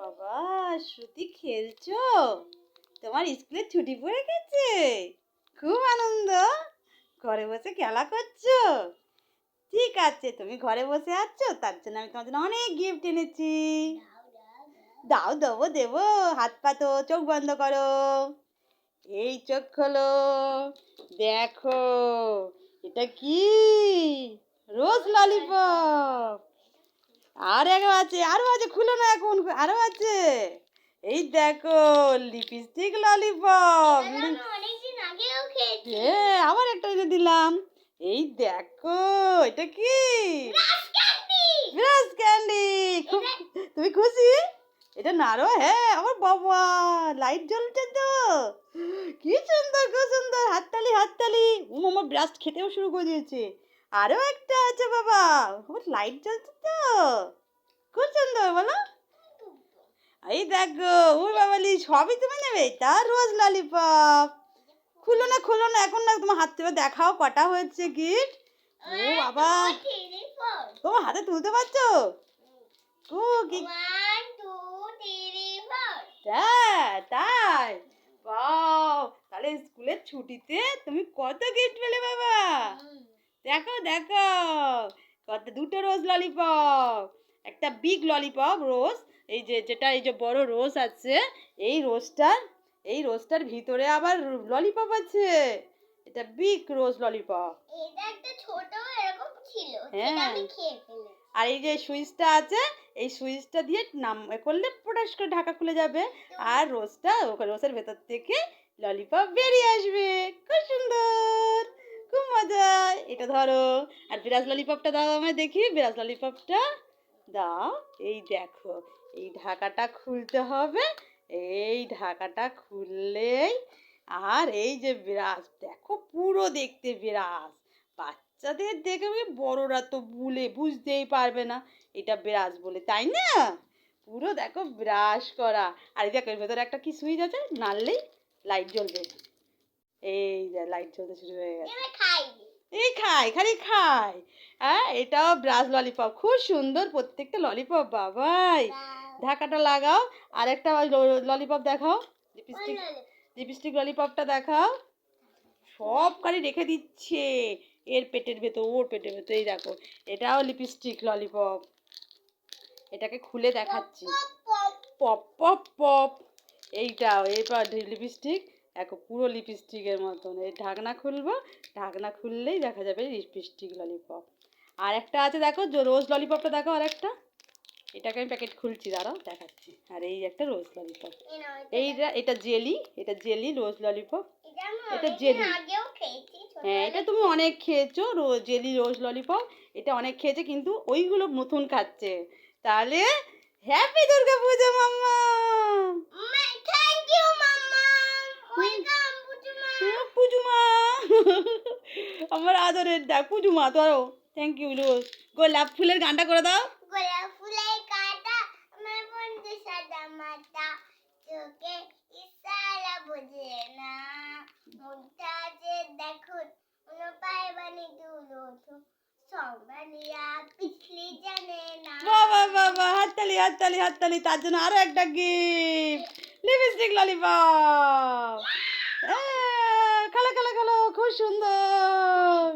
বাবা শ্রুতি খেলছো? তোমার স্কুলে ছুটি পড়ে গেছে? খুব আনন্দ। ঘরে বসে খেলা করছ? ঠিক আছে, তুমি ঘরে বসে আছো, তার জন্য আমি তোমার জন্য অনেক গিফট এনেছি। দাও, দেবো দেবো, হাত পাতো চোখ বন্ধ করো। এই চোখ খোলো। দেখো, এটা কি? রোজ ললিপপ আর এক আছে আরও আছে খুলো না এখন আরও আছে এই দেখো লিপস্টিক ললিপপ হ্যাঁ আবার একটা এনে দিলাম। এই দেখো এটা কি? ব্রাশ ক্যান্ডি খুব তুমি খুশি? এটা নাড়ো হ্যাঁ আমার বাবা লাইট জ্বলছে তো। কি সুন্দর খুব সুন্দর হাততালি হাততালি। আমার ব্রাশ খেতেও শুরু করে দিয়েছে। আরও একটা আছে বাবা। আমার লাইট জ্বলছে তো। খুব সুন্দর বলো। এই দেখো ওর বাবালি সবই তুমি নেবে? তার রোজ ললিপপ খুলো না খুলো না এখন না তোমার হাত থেকে দেখাও কটা হয়েছে গিফট। ও বাবা। তোমার হাতে তুলতে পারছ? ও কি তাই। বাও তাহলে স্কুলের ছুটিতে তুমি কত গিফট পেলে বাবা? দেখো দেখো। কত দুটো রোজ ললিপপ একটা বিগ ললিপপ রোজ এই যে যেটা এই যে বড় রোজ আছে এই রোজটার এই রোজটার ভিতরে আবার ললিপপ আছে। এটা বিগ রোজ ললিপপ এটা একটা ছোট এরকম ছিল হ্যাঁ। সেটা আমি খেয়ে ফেলেছি। আর এই যে সুইচটা আছে এই সুইচটা দিয়ে নাম করলে পটাশ করে ঢাকা খুলে যাবে। আর রোজটা রোজের ভেতর থেকে ললিপপ বেরিয়ে আসবে। খুব সুন্দর। খুব মজা। এটা ধরো। আর বিরাজ ললিপপটা দাও আমায় দেখি। বিরাজ ললিপপটা দাও। এই দেখো, এই ঢাকাটা খুলতে হবে। এই ঢাকাটা খুললেই আর এই যে বিরাজ, দেখো পুরো দেখতে বিরাজ। বাচ্চাদের দেখে বড়রা তো ভুলে বুঝতেই পারবে না এটা ব্রাশ বলে, তাই না? পুরো দেখো ব্রাশ করা। আর এই দেখো ভেতরে একটা কি সুইচ আছে? নাড়লেই লাইট জ্বলবে। এই যে লাইট জ্বলতে শুরু হয়ে গেছে। এই খাই খালি খাই। হ্যাঁ এটাও ব্রাশ ললিপপ খুব সুন্দর প্রত্যেকটা ললিপপ বাবাই ঢাকাটা লাগাও। আর একটা ললিপপ দেখাও। লিপস্টিক লিপস্টিক ললিপপটা দেখাও। সব কারি রেখে দিচ্ছে। এর পেটের ভেতর ওর পেটের ভেতর। এই দেখো এটাও লিপস্টিক ললিপপ এটাকে খুলে দেখাচ্ছি। Pop pop pop. এইটাও এরপর লিপস্টিক দেখো পুরো লিপস্টিকের মতন। এই ঢাকনা খুলবো ঢাকনা খুললেই দেখা যাবে লিপস্টিক ললিপপ আর একটা আছে দেখো যে রোজ ললিপপটা দেখো আর একটা এটাকে আমি প্যাকেট খুলছি দাঁড়াও দেখাচ্ছি। আর এই একটা রোজ ললিপপ এইটা এটা জেলি এটা জেলি রোজ ললিপপ এটা জেলি। হ্যাঁ এটা তুমি অনেক খেয়েছো রোজ জেলি রোজ ললিপপ এটা অনেক খেয়েছে কিন্তু ওইগুলো নতুন খাচ্ছে। তাহলে happy Durga Puja mamma thank you আমার আদরের ডাক পুজুমা ধরো। থ্যাংক ইউ রোজ গোলাপ ফুলের গানটা করে দাও। গোলাপ ফুলের কাটা আমার বন্ধু সাদা মাতা চোখে ইশারা বোঝে না। মুখটা যে দেখুন কোনো পায়ে বানি দুলো তো সম্মানিয়া পিছলি জানে না। বাবা বাবা হাততালি হাততালি হাততালি। তার জন্য আরও একটা গিফট লিপস্টিক ললিপপ খুব সুন্দর।